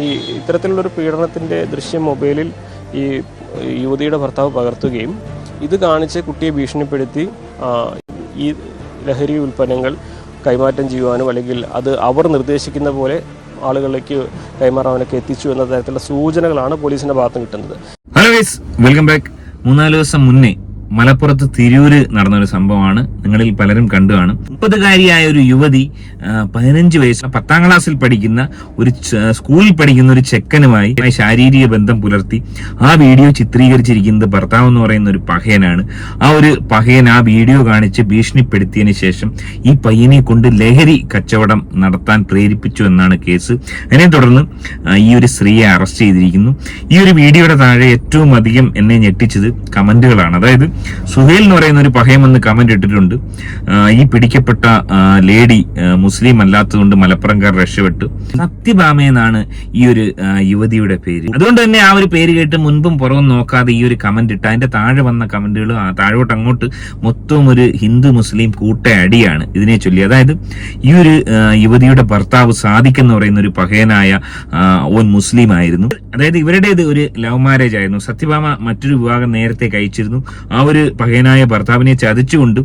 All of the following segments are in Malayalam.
ഈ ഇത്തരത്തിലുള്ളൊരു പീഡനത്തിന്റെ ദൃശ്യം മൊബൈലിൽ ഈ യുവതിയുടെ ഭർത്താവ് പകർത്തുകയും ഇത് കാണിച്ച് കുട്ടിയെ ഭീഷണിപ്പെടുത്തി ഈ ലഹരി ഉൽപ്പന്നങ്ങൾ കൈമാറ്റം ചെയ്യുവാനും അല്ലെങ്കിൽ അത് അവർ നിർദ്ദേശിക്കുന്ന പോലെ ആളുകളിലേക്ക് കൈമാറാനൊക്കെ എത്തിച്ചു എന്ന തരത്തിലുള്ള സൂചനകളാണ് പോലീസിന്റെ ഭാഗത്ത് കിട്ടുന്നത്. വെൽക്കം ബാക്ക് മൂന്നാൽ ദിവസം മുന്നേ മലപ്പുറത്ത് തിരൂര് നടന്ന ഒരു സംഭവമാണ്. നിങ്ങളിൽ പലരും കണ്ടു കാണും മുപ്പതുകാരിയായ ഒരു യുവതി പതിനഞ്ച് വയസ്സ് പത്താം ക്ലാസ്സിൽ പഠിക്കുന്ന ഒരു സ്കൂളിൽ പഠിക്കുന്ന ഒരു ചെക്കനുമായി ശാരീരിക ബന്ധം പുലർത്തി. ആ വീഡിയോ ചിത്രീകരിച്ചിരിക്കുന്നത് ഭർത്താവ് എന്ന് പറയുന്ന ഒരു പഹയനാണ്. ആ ഒരു പഹയൻ ആ വീഡിയോ കാണിച്ച് ഭീഷണിപ്പെടുത്തിയതിന് ശേഷം ഈ പയ്യനെ കൊണ്ട് ലഹരി കച്ചവടം നടത്താൻ പ്രേരിപ്പിച്ചു എന്നാണ് കേസ്. അതിനെ തുടർന്ന് ഈ ഒരു സ്ത്രീയെ അറസ്റ്റ് ചെയ്തിരിക്കുന്നു. ഈ ഒരു വീഡിയോയുടെ താഴെ ഏറ്റവും അധികം എന്നെ ഞെട്ടിച്ചത് കമന്റുകളാണ്. അതായത് സുഹേൽ എന്ന് പറയുന്ന ഒരു പഹയം കമന്റ് ഇട്ടിട്ടുണ്ട്. ഈ പിടിക്കപ്പെട്ട ലേഡി മുസ്ലിം അല്ലാത്തതുകൊണ്ട് മലപ്പുറംകാർ രക്ഷപ്പെട്ടു. സത്യഭാമ എന്നാണ് ഈ ഒരു യുവതിയുടെ പേര്. അതുകൊണ്ട് തന്നെ ആ ഒരു പേര് കേട്ട് മുൻപും പുറവും നോക്കാതെ ഈ ഒരു കമന്റ് ഇട്ട് അതിന്റെ താഴെ വന്ന കമന്റുകൾ താഴോട്ട് അങ്ങോട്ട് മൊത്തം ഒരു ഹിന്ദു മുസ്ലിം കൂട്ട കൂട്ടയടിയാണ് ഇതിനെ ചൊല്ലി. അതായത് ഈ ഒരു യുവതിയുടെ ഭർത്താവ് സാദിഖ് എന്ന് പറയുന്ന ഒരു പഹയനായ ഓൻ മുസ്ലിം ആയിരുന്നു. അതായത് ഇവരുടേത് ഒരു ലവ് മാരേജ് ആയിരുന്നു. സത്യഭാമ മറ്റൊരു വിവാഹം നേരത്തെ കഴിച്ചിരുന്നു. ആ പഹയനായ ഭർത്താവിനെ ചതിച്ചുകൊണ്ട്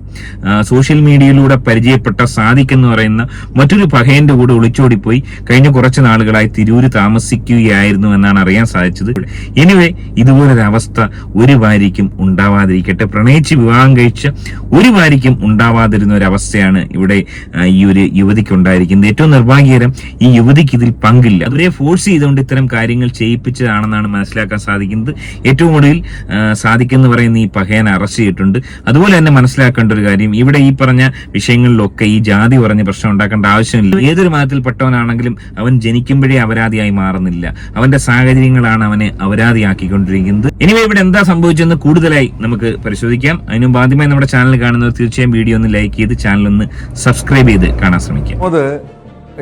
സോഷ്യൽ മീഡിയയിലൂടെ പരിചയപ്പെട്ട സാദിഖ് എന്ന് പറയുന്ന മറ്റൊരു പകയന്റെ കൂടെ ഒളിച്ചോടിപ്പോയി കഴിഞ്ഞ കുറച്ച് നാളുകളായി തിരൂര് താമസിക്കുകയായിരുന്നു എന്നാണ് അറിയാൻ സാധിച്ചത്. എനിവേ ഇതുപോലൊരു അവസ്ഥ ഒരു ഭാര്യയ്ക്കും ഉണ്ടാവാതിരിക്കട്ടെ. പ്രണയിച്ച് വിവാഹം കഴിച്ച ഒരു ഭാര്യയ്ക്കും ഉണ്ടാവാതിരുന്ന ഒരു അവസ്ഥയാണ് ഇവിടെ ഈ ഒരു യുവതിക്ക് ഉണ്ടായിരിക്കുന്നത്. ഏറ്റവും നിർഭാഗ്യകരം ഈ യുവതിക്ക് ഇതിൽ പങ്കില്ല. അവരെ ഫോഴ്സ് ചെയ്തുകൊണ്ട് ഇത്തരം കാര്യങ്ങൾ ചെയ്യിപ്പിച്ചതാണെന്നാണ് മനസ്സിലാക്കാൻ സാധിക്കുന്നത്. ഏറ്റവും ആ, സാദിഖെന്ന് പറയുന്ന ഈ പഹയനെ അറസ്റ്റ് ചെയ്തിട്ടുണ്ട്. അതുപോലെ തന്നെ മനസ്സിലാക്കേണ്ട ഒരു കാര്യം ഇവിടെ ഈ പറഞ്ഞ വിഷയങ്ങളിലൊക്കെ ഈ ജാതി പറഞ്ഞ് പ്രശ്നം ഉണ്ടാക്കേണ്ട ആവശ്യമില്ല. ഏതൊരു മതത്തിൽപ്പെട്ടവനാണെങ്കിലും അവൻ ജനിക്കുമ്പോഴേ അപരാധിയായി മാറുന്നില്ല. അവന്റെ സാഹചര്യങ്ങളാണ് അവനെ അപരാധിയാക്കിക്കൊണ്ടിരിക്കുന്നത് ഇനി ഇവിടെ എന്താ സംഭവിച്ചെന്ന് കൂടുതലായി നമുക്ക് പരിശോധിക്കാം. അതിനു ആദ്യമായി നമ്മുടെ ചാനൽ കാണുന്നവർ തീർച്ചയായും വീഡിയോ ഒന്ന് ലൈക്ക് ചെയ്ത് ചാനൽ ഒന്ന് സബ്സ്ക്രൈബ് ചെയ്ത് കാണാൻ ശ്രമിക്കാം.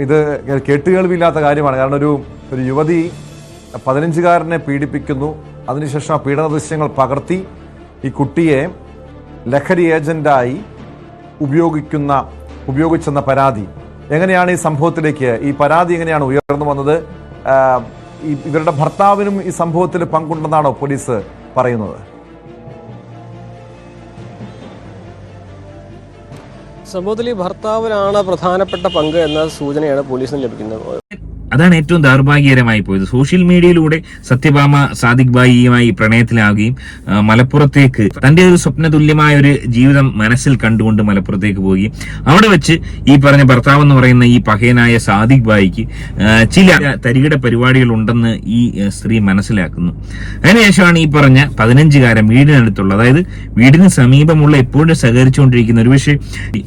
ഇത് കേട്ടുകേൾവില്ലാത്ത കാര്യമാണ്. കാരണം ഒരു ഒരു യുവതി പതിനഞ്ചുകാരനെ പീഡിപ്പിക്കുന്നു. അതിനുശേഷം ആ പീഡന ദൃശ്യങ്ങൾ പകർത്തി ഈ കുട്ടിയെ ലഹരി ഏജന്റായി ഉപയോഗിക്കുന്ന ഉപയോഗിച്ചെന്ന പരാതി. എങ്ങനെയാണ് ഈ സംഭവത്തിലേക്ക് ഈ പരാതി എങ്ങനെയാണ് ഉയർന്നു വന്നത്? ഇവരുടെ ഭർത്താവിനും ഈ സംഭവത്തിൽ പങ്കുണ്ടെന്നാണോ പോലീസ് പറയുന്നത്? സംഭവത്തിൽ ഈ ഭർത്താവിനാണ് പ്രധാനപ്പെട്ട പങ്ക് എന്ന സൂചനയാണ് പോലീസിന് ലഭിക്കുന്നത്. അതാണ് ഏറ്റവും ദൗർഭാഗ്യകരമായി പോയത്. സോഷ്യൽ മീഡിയയിലൂടെ സത്യഭാമ സാദിഖ് ബായിയുമായി പ്രണയത്തിലാവുകയും മലപ്പുറത്തേക്ക് തന്റെ ഒരു സ്വപ്ന തുല്യമായ ഒരു ജീവിതം മനസ്സിൽ കണ്ടുകൊണ്ട് മലപ്പുറത്തേക്ക് പോവുകയും അവിടെ വെച്ച് ഈ പറഞ്ഞ ഭർത്താവ് എന്ന് പറയുന്ന ഈ പഹയനായ സാദിഖ് ബായിക്ക് ചില തരികിട പരിപാടികൾ ഉണ്ടെന്ന് ഈ സ്ത്രീ മനസ്സിലാക്കുന്നു. അതിനുശേഷമാണ് ഈ പറഞ്ഞ പതിനഞ്ചുകാരൻ വീടിനടുത്തുള്ള അതായത് വീടിന് സമീപമുള്ള എപ്പോഴും സഹകരിച്ചുകൊണ്ടിരിക്കുന്ന ഒരു പക്ഷേ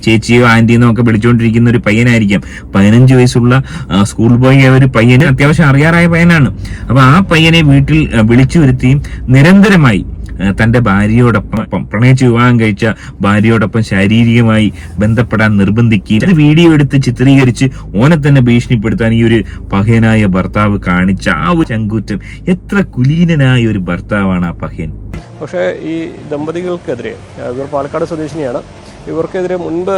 ചേച്ചിയോ ആന്റിയെന്നോ ഒക്കെ വിളിച്ചുകൊണ്ടിരിക്കുന്ന ഒരു പയ്യനായിരിക്കാം. പതിനഞ്ച് വയസ്സുള്ള സ്കൂൾ ബോയ് ഒരു പയ്യന് അത്യാവശ്യം അറിയാറായ പയ്യനാണ്. അപ്പൊ ആ പയ്യനെ വീട്ടിൽ വിളിച്ചു വരുത്തിയും നിരന്തരമായി തന്റെ ഭാര്യയോടൊപ്പം പ്രണയിച്ച് വിവാഹം കഴിച്ച ഭാര്യയോടൊപ്പം ശാരീരികമായി ബന്ധപ്പെടാൻ നിർബന്ധിക്കുകയും അത് വീഡിയോ എടുത്ത് ചിത്രീകരിച്ച് ഓനെ തന്നെ ഭീഷണിപ്പെടുത്താൻ ഈ ഒരു പഹയനായ ഭർത്താവ് കാണിച്ച ആ ഒരു ചങ്കൂറ്റം എത്ര കുലീനനായ ഒരു ഭർത്താവാണ് ആ പഹയൻ. പക്ഷേ ഈ ദമ്പതികൾക്കെതിരെ ഇവർ പാലക്കാട് സ്വദേശിനിയാണ്. ഇവർക്കെതിരെ മുൻപ്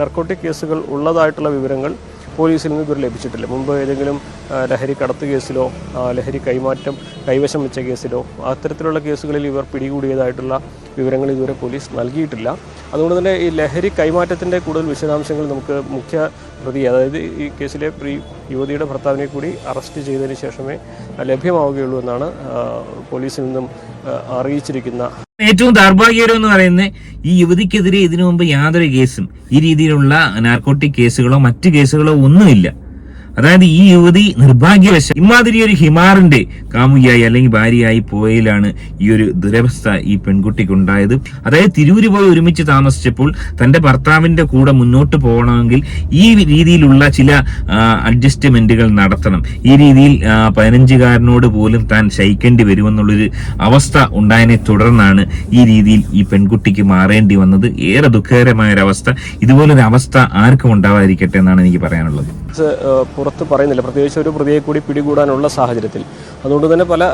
നർക്കോട്ടിക് കേസുകൾ ഉള്ളതായിട്ടുള്ള വിവരങ്ങൾ പോലീസിൽ നിന്ന് ഇതുവരെ ലഭിച്ചിട്ടില്ല. മുമ്പ് ഏതെങ്കിലും ലഹരി കടത്ത് കേസിലോ ലഹരി കൈമാറ്റം കൈവശം വെച്ച കേസിലോ അത്തരത്തിലുള്ള കേസുകളിൽ ഇവർ പിടികൂടിയതായിട്ടുള്ള വിവരങ്ങൾ ഇതുവരെ പോലീസ് നൽകിയിട്ടില്ല. അതുകൊണ്ട് തന്നെ ഈ ലഹരി കൈമാറ്റത്തിന്റെ കൂടുതൽ വിശദാംശങ്ങൾ നമുക്ക് മുഖ്യ പ്രതി അതായത് ഈ കേസിലെ പ്രീ യുവതിയുടെ ഭർത്താവിനെ കൂടി അറസ്റ്റ് ചെയ്തതിന് ശേഷമേ ലഭ്യമാവുകയുള്ളൂ എന്നാണ് പോലീസിൽ നിന്നും അറിയിച്ചിരിക്കുന്ന ഏറ്റവും ദൗർഭാഗ്യകരം എന്ന് പറയുന്നത് ഈ യുവതിക്കെതിരെ ഇതിനു മുമ്പ് യാതൊരു കേസും ഈ രീതിയിലുള്ള നാർക്കോട്ടിക് കേസുകളോ മറ്റു കേസുകളോ ഒന്നുമില്ല. അതായത് ഈ യുവതി നിർഭാഗ്യവശം ഇമാതിരി ഒരു ഹിമാറിന്റെ കാമുകിയായി അല്ലെങ്കിൽ ഭാര്യയായി പോയതിലാണ് ഈ ഒരു ദുരവസ്ഥ ഈ പെൺകുട്ടിക്ക് ഉണ്ടായത് അതായത് തിരൂര് പോയി ഒരുമിച്ച് താമസിച്ചപ്പോൾ തന്റെ ഭർത്താവിന്റെ കൂടെ മുന്നോട്ട് പോകണമെങ്കിൽ ഈ രീതിയിലുള്ള ചില അഡ്ജസ്റ്റ്മെന്റുകൾ നടത്തണം. ഈ രീതിയിൽ പതിനഞ്ചുകാരനോട് പോലും താൻ ശയിക്കേണ്ടി വരുമെന്നുള്ളൊരു അവസ്ഥ ഉണ്ടായതിനെ തുടർന്നാണ് ഈ രീതിയിൽ ഈ പെൺകുട്ടിക്ക് മാറേണ്ടി വന്നത്. ഏറെ ദുഃഖകരമായ ഒരു അവസ്ഥ ഇതുപോലൊരു അവസ്ഥ ആർക്കും ഉണ്ടാവാതിരിക്കട്ടെ എന്നാണ് എനിക്ക് പറയാനുള്ളത്. പുറത്ത് പറയുന്നില്ല. പ്രത്യേകിച്ച് ഒരു പ്രതിയെ കൂടി പിടികൂടാനുള്ള സാഹചര്യത്തിൽ. അതുകൊണ്ട് തന്നെ പല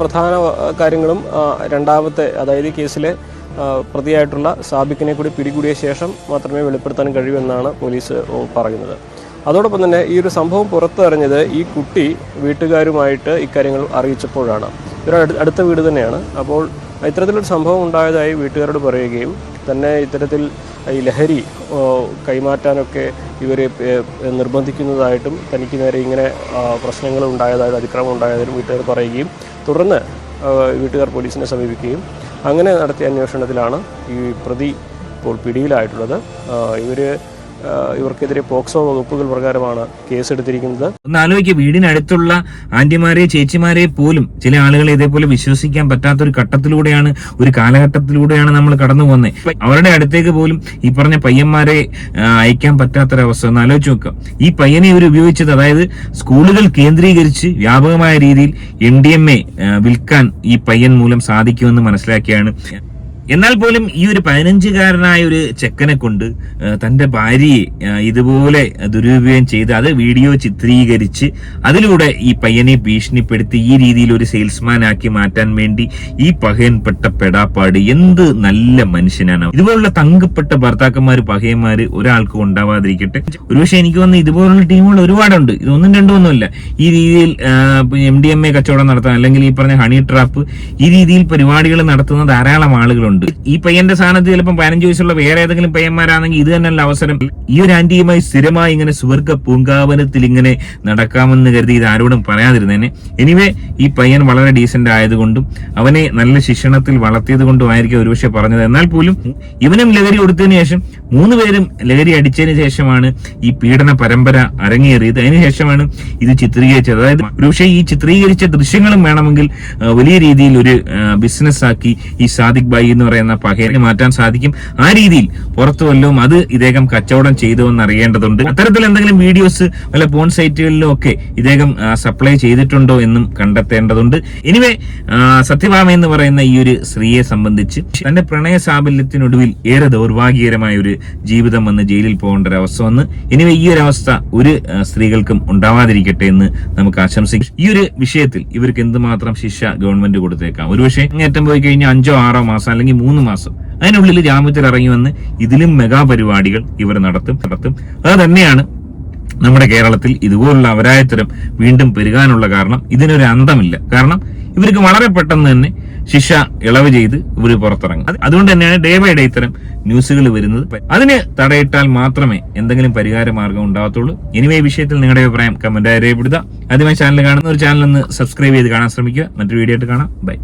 പ്രധാന കാര്യങ്ങളും രണ്ടാമത്തെ അതായത് കേസിലെ പ്രതിയായിട്ടുള്ള സാബിക്കിനെ കൂടി പിടികൂടിയ ശേഷം മാത്രമേ വെളിപ്പെടുത്താൻ കഴിയൂ എന്നാണ് പോലീസ് പറയുന്നത്. അതോടൊപ്പം തന്നെ ഈ ഒരു സംഭവം പുറത്തറിഞ്ഞത് ഈ കുട്ടി വീട്ടുകാരുമായിട്ട് ഇക്കാര്യങ്ങൾ അറിയിച്ചപ്പോഴാണ്. ഇവർ അടുത്ത വീട് തന്നെയാണ്. അപ്പോൾ ഇത്തരത്തിലൊരു സംഭവം ഉണ്ടായതായി വീട്ടുകാരോട് പറയുകയും തന്നെ ഇത്തരത്തിൽ ഈ ലഹരി കൈമാറ്റാനൊക്കെ ഇവരെ നിർബന്ധിക്കുന്നതായിട്ടും തനിക്ക് നേരെ ഇങ്ങനെ പ്രശ്നങ്ങൾ ഉണ്ടായതായിട്ടും അതിക്രമം ഉണ്ടായതായും വീട്ടുകാർ പറയുകയും തുടർന്ന് വീട്ടുകാർ പോലീസിനെ സമീപിക്കുകയും അങ്ങനെ നടത്തിയ അന്വേഷണത്തിലാണ് ഈ പ്രതി ഇപ്പോൾ പിടിയിലായിട്ടുള്ളത്. ഇവർ ഇവർക്കെതിരെ പോക്സോ വകുപ്പുകൾ പ്രകാരമാണ് കേസെടുത്തിരിക്കുന്നത്. ഒന്ന് ആലോചിക്കുക വീടിനടുത്തുള്ള ആന്റിമാരെ ചേച്ചിമാരെ പോലും ചില ആളുകളെ ഇതേപോലെ വിശ്വസിക്കാൻ പറ്റാത്ത ഒരു ഘട്ടത്തിലൂടെയാണ് ഒരു കാലഘട്ടത്തിലൂടെയാണ് നമ്മൾ കടന്നു പോകുന്നത്. അവരുടെ അടുത്തേക്ക് പോലും ഈ പറഞ്ഞ പയ്യന്മാരെ അയക്കാൻ പറ്റാത്തൊരവസ്ഥ ഒന്ന് ആലോചിച്ച് നോക്കുക. ഈ പയ്യനെ ഇവർ ഉപയോഗിച്ചത് അതായത് സ്കൂളുകൾ കേന്ദ്രീകരിച്ച് വ്യാപകമായ രീതിയിൽ എൻ ഡി എം എ വിൽക്കാൻ ഈ പയ്യൻ മൂലം സാധിക്കുമെന്ന് മനസ്സിലാക്കിയാണ്. എന്നാൽ പോലും ഈ ഒരു പതിനഞ്ചുകാരനായ ഒരു ചെക്കനെ കൊണ്ട് തന്റെ ഭാര്യയെ ഇതുപോലെ ദുരുപയോഗം ചെയ്ത് അത് വീഡിയോ ചിത്രീകരിച്ച് അതിലൂടെ ഈ പയ്യനെ ഭീഷണിപ്പെടുത്തി ഈ രീതിയിൽ ഒരു സെയിൽസ്മാൻ ആക്കി മാറ്റാൻ വേണ്ടി ഈ പകയൻപ്പെട്ട പെടാപ്പാട് എന്ത് നല്ല മനുഷ്യനാണ്. ഇതുപോലുള്ള തങ്കപ്പെട്ട ഭർത്താക്കന്മാര് പകയന്മാര് ഒരാൾക്കും ഉണ്ടാവാതിരിക്കട്ടെ. ഒരുപക്ഷെ എനിക്ക് വന്ന് ഇതുപോലുള്ള ടീമുകൾ ഒരുപാടുണ്ട്. ഇതൊന്നും രണ്ടും ഈ രീതിയിൽ എം ഡി എം എ കച്ചവടം നടത്താൻ അല്ലെങ്കിൽ ഈ പറഞ്ഞ ഹണി ട്രാപ്പ് ഈ രീതിയിൽ പരിപാടികൾ നടത്തുന്ന ധാരാളം ആളുകളുണ്ട്. ഈ പയ്യന്റെ സ്ഥാനത്ത് ചിലപ്പോൾ പതിനഞ്ച് വയസ്സുള്ള വേറെ ഏതെങ്കിലും പയ്യന്മാരാണെങ്കിൽ ഇത് തന്നെയല്ല അവസരം. ഈ ഒരു ആന്റിയുമായി സ്ഥിരമായി ഇങ്ങനെ സുവർഗ പൂങ്കാവനത്തിൽ ഇങ്ങനെ നടക്കാമെന്ന് കരുതി ഇത് ആരോടും പറയാതിരുന്നേനെ. എനിവേ ഈ പയ്യൻ വളരെ ഡീസന്റ് ആയതുകൊണ്ടും അവനെ നല്ല ശിക്ഷണത്തിൽ വളർത്തിയത് കൊണ്ടും ആയിരിക്കും ഒരുപക്ഷെ പറഞ്ഞത്. എന്നാൽ പോലും ഇവനും ലഹരി കൊടുത്തതിന് ശേഷം മൂന്ന് പേരും ലഹരി അടിച്ചതിന് ശേഷമാണ് ഈ പീഡന പരമ്പര അരങ്ങേറിയത്. അതിനുശേഷമാണ് ഇത് ചിത്രീകരിച്ചത്. അതായത് ഒരുപക്ഷെ ഈ ചിത്രീകരിച്ച ദൃശ്യങ്ങളും വേണമെങ്കിൽ വലിയ രീതിയിൽ ഒരു ബിസിനസ് ആക്കി ഈ സാദിഖ് ബായി എന്ന് പറയുന്ന പകയെ മാറ്റാൻ സാധിക്കും. ആ രീതിയിൽ പുറത്തു വല്ലതും അത് ഇദ്ദേഹം കച്ചവടം ചെയ്തു എന്ന് അറിയേണ്ടതുണ്ട്. അത്തരത്തിൽ എന്തെങ്കിലും വീഡിയോസ് വല്ല പോൺ സൈറ്റുകളിലും ഒക്കെ ഇദ്ദേഹം സപ്ലൈ ചെയ്തിട്ടുണ്ടോ എന്നും കണ്ടെത്തേണ്ടതുണ്ട്. എനിവേ സത്യഭാമ എന്ന് പറയുന്ന ഈ ഒരു സ്ത്രീയെ സംബന്ധിച്ച് തന്റെ പ്രണയ സാബല്യത്തിനൊടുവിൽ ഏറെ ദൗർഭാഗ്യകരമായ ഒരു ജീവിതം വന്ന് ജയിലിൽ പോകേണ്ട ഒരു അവസ്ഥ വന്ന്. എനിവേ ഈ ഒരു അവസ്ഥ ഒരു സ്ത്രീകൾക്കും ഉണ്ടാവാതിരിക്കട്ടെ എന്ന് നമുക്ക് ആശംസിക്കും. ഈ ഒരു വിഷയത്തിൽ ഇവർക്ക് എന്തുമാത്രം ശിക്ഷ ഗവൺമെന്റ് കൊടുത്തേക്കാം? ഒരുപക്ഷെ അങ്ങേറ്റം പോയി കഴിഞ്ഞാൽ അഞ്ചോ ആറോ മാസം അല്ലെങ്കിൽ മൂന്ന് മാസം. അതിനുള്ളിൽ ജാമ്യത്തിൽ ഇറങ്ങി വന്ന് ഇതിലും മെഗാ പരിപാടികൾ ഇവർ നടത്തും നടത്തും. അത് തന്നെയാണ് നമ്മുടെ കേരളത്തിൽ ഇതുപോലുള്ള അവരായത്തരം വീണ്ടും പെരുകാനുള്ള കാരണം. ഇതിനൊരു അന്തമില്ല. കാരണം ഇവർക്ക് വളരെ പെട്ടെന്ന് തന്നെ ശിക്ഷ ഇളവ് ചെയ്ത് ഇവർ പുറത്തിറങ്ങും. അതുകൊണ്ട് തന്നെയാണ് ഡേ ബൈ ഡേ ഇത്തരം ന്യൂസുകൾ വരുന്നത്. അതിന് തടയിട്ടാൽ മാത്രമേ എന്തെങ്കിലും പരിഹാര മാർഗം ഉണ്ടാകത്തുള്ളൂ ഇനിമേ വിഷയത്തിൽ നിങ്ങളുടെ അഭിപ്രായം കമന്റായി രേഖപ്പെടുത്തുക. ആദ്യമായി ചാനൽ കാണുന്ന ഒരു ചാനൽ ഒന്ന് സബ്സ്ക്രൈബ് ചെയ്ത് കാണാൻ ശ്രമിക്കുക. മറ്റൊരു വീഡിയോ ആയിട്ട് കാണാം. ബൈ